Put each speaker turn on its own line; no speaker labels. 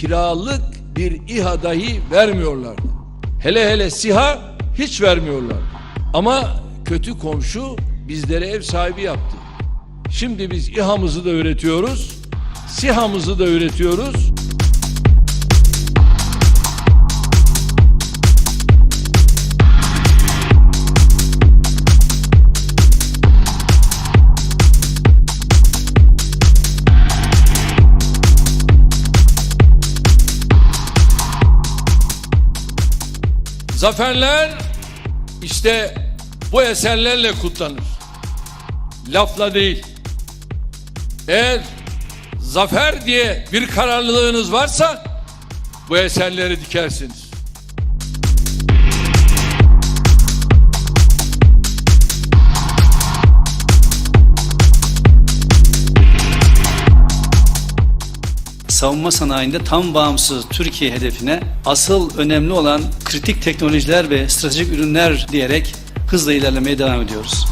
kiralık bir İHA dahi vermiyorlardı. Hele hele SİHA hiç vermiyorlardı. Ama kötü komşu bizlere ev sahibi yaptı. Şimdi biz İHA'mızı da üretiyoruz, SİHA'mızı da üretiyoruz. Zaferler işte bu eserlerle kutlanır. Lafla değil. Eğer zafer diye bir kararlılığınız varsa bu eserleri dikersiniz.
Savunma sanayinde tam bağımsız Türkiye hedefine asıl önemli olan kritik teknolojiler ve stratejik ürünler diyerek hızla ilerlemeye devam ediyoruz.